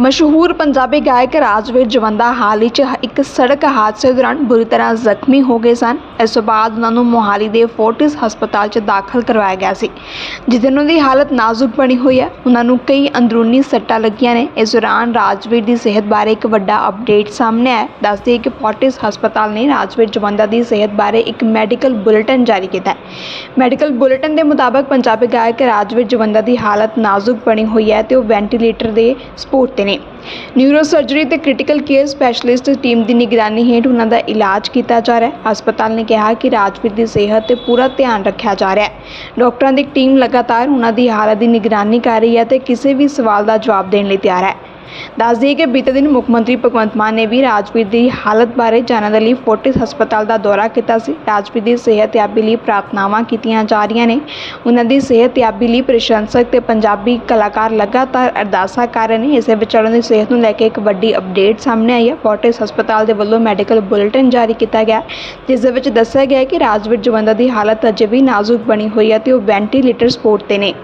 ਮਸ਼ਹੂਰ ਪੰਜਾਬੀ ਗਾਇਕ ਰਾਜਵੀਰ ਜਵੰਦਾ ਹਾਲ ਹੀ 'ਚ ਇੱਕ ਸੜਕ ਹਾਦਸੇ ਦੌਰਾਨ ਬੁਰੀ ਤਰ੍ਹਾਂ ਜ਼ਖਮੀ ਹੋ ਗਏ ਸਨ। ਇਸ ਤੋਂ ਬਾਅਦ ਉਹਨਾਂ ਨੂੰ ਮੋਹਾਲੀ ਦੇ ਫੋਰਟਿਸ ਹਸਪਤਾਲ 'ਚ ਦਾਖਲ ਕਰਵਾਇਆ ਗਿਆ ਸੀ। ਜਿੱਥੇ ਉਹਨਾਂ ਦੀ ਹਾਲਤ ਨਾਜ਼ੁਕ ਬਣੀ ਹੋਈ ਹੈ। ਉਹਨਾਂ ਨੂੰ ਕਈ ਅੰਦਰੂਨੀ ਸੱਟਾਂ ਲੱਗੀਆਂ ਨੇ। ਇਸ ਦੌਰਾਨ ਰਾਜਵੀਰ ਦੀ ਸਿਹਤ ਬਾਰੇ ਇੱਕ ਵੱਡਾ ਅਪਡੇਟ ਸਾਹਮਣੇ ਆਇਆ ਦੱਸਦੇ ਕਿ ਫੋਰਟਿਸ ਹਸਪਤਾਲ ਨੇ ਰਾਜਵੀਰ ਜਵੰਦਾ ਦੀ ਸਿਹਤ ਬਾਰੇ ਇੱਕ ਮੈਡੀਕਲ ਬੁਲੇਟਿਨ ਜਾਰੀ ਕੀਤਾ ਹੈ। ਮੈਡੀਕਲ ਬੁਲੇਟਿਨ ਦੇ ਮੁਤਾਬਕ ਪੰਜਾਬੀ ਗਾਇਕ ਰਾਜਵੀਰ ਜਵੰਦਾ ਦੀ ਹਾਲਤ ਨਾਜ਼ੁਕ ਬਣੀ ਹੋਈ ਹੈ ਤੇ ਉਹ ਵੈਂਟੀਲੇਟਰ ਦੇ ਸਪੋਰਟ ਤੇ ਨੇ। ਨਿਊਰੋ ਸਰਜਰੀ ਤੇ ਕ੍ਰਿਟੀਕਲ ਕੇਅਰ ਸਪੈਸ਼ਲਿਸਟ ਟੀਮ ਦੀ ਨਿਗਰਾਨੀ ਹੇਠ ਉਹਨਾਂ ਦਾ ਇਲਾਜ ਕੀਤਾ ਜਾ ਰਿਹਾ ਹੈ। ਹਸਪਤਾਲ ਨੇ ਕਿਹਾ ਕਿ ਰਾਜਵੀਰ ਦੀ ਸਿਹਤ ਤੇ ਪੂਰਾ ਧਿਆਨ ਰੱਖਿਆ ਜਾ ਰਿਹਾ ਹੈ। ਡਾਕਟਰਾਂ ਦੀ ਟੀਮ ਲਗਾਤਾਰ ਉਹਨਾਂ ਦੀ ਹਾਲਤ ਦੀ ਨਿਗਰਾਨੀ ਕਰ ਰਹੀ ਹੈ ਤੇ ਕਿਸੇ ਵੀ ਸਵਾਲ ਦਾ ਜਵਾਬ ਦੇਣ ਲਈ ਤਿਆਰ ਹੈ। ਦੱਸ ਦਈਏ ਕਿ ਬੀਤੇ ਦਿਨ ਮੁੱਖ ਮੰਤਰੀ ਭਗਵੰਤ ਮਾਨ ਨੇ ਵੀ ਰਾਜਵੀਰ ਦੀ ਹਾਲਤ ਬਾਰੇ ਜਾਣਨ ਦੇ ਲਈ ਫੋਰਟਿਸ ਹਸਪਤਾਲ ਦਾ ਦੌਰਾ ਕੀਤਾ ਸੀ। ਰਾਜਵੀਰ ਦੀ ਸਿਹਤਯਾਬੀ ਲਈ ਪ੍ਰਾਰਥਨਾਵਾਂ ਕੀਤੀਆਂ ਜਾ ਰਹੀਆਂ ਨੇ। ਉਹਨਾਂ ਦੀ ਸਿਹਤਯਾਬੀ ਲਈ ਪ੍ਰਸ਼ੰਸਕ ਤੇ ਪੰਜਾਬੀ ਕਲਾਕਾਰ ਲਗਾਤਾਰ ਅਰਦਾਸਾਂ ਕਰ ਰਹੇ ਨੇ। ਇਸੇ ਵਿੱਚ ਉਹਨਾਂ ਦੀ ਸਿਹਤ ਨੂੰ ਲੈ ਕੇ ਇੱਕ ਵੱਡੀ ਅਪਡੇਟ ਸਾਹਮਣੇ ਆਈ ਹੈ। ਫੋਰਟਿਸ ਹਸਪਤਾਲ ਦੇ ਵੱਲੋਂ ਮੈਡੀਕਲ ਬੁਲੇਟਿਨ ਜਾਰੀ ਕੀਤਾ ਗਿਆ ਜਿਸ ਦੇ ਵਿੱਚ ਦੱਸਿਆ ਗਿਆ ਹੈ ਕਿ ਰਾਜਵੀਰ ਜਵੰਦਾ ਦੀ ਹਾਲਤ ਅਜੇ ਵੀ ਨਾਜ਼ੁਕ ਬਣੀ ਹੋਈ ਹੈ ਤੇ ਉਹ ਵੈਂਟੀਲੇਟਰ ਸਪੋਰਟ ਤੇ ਨੇ।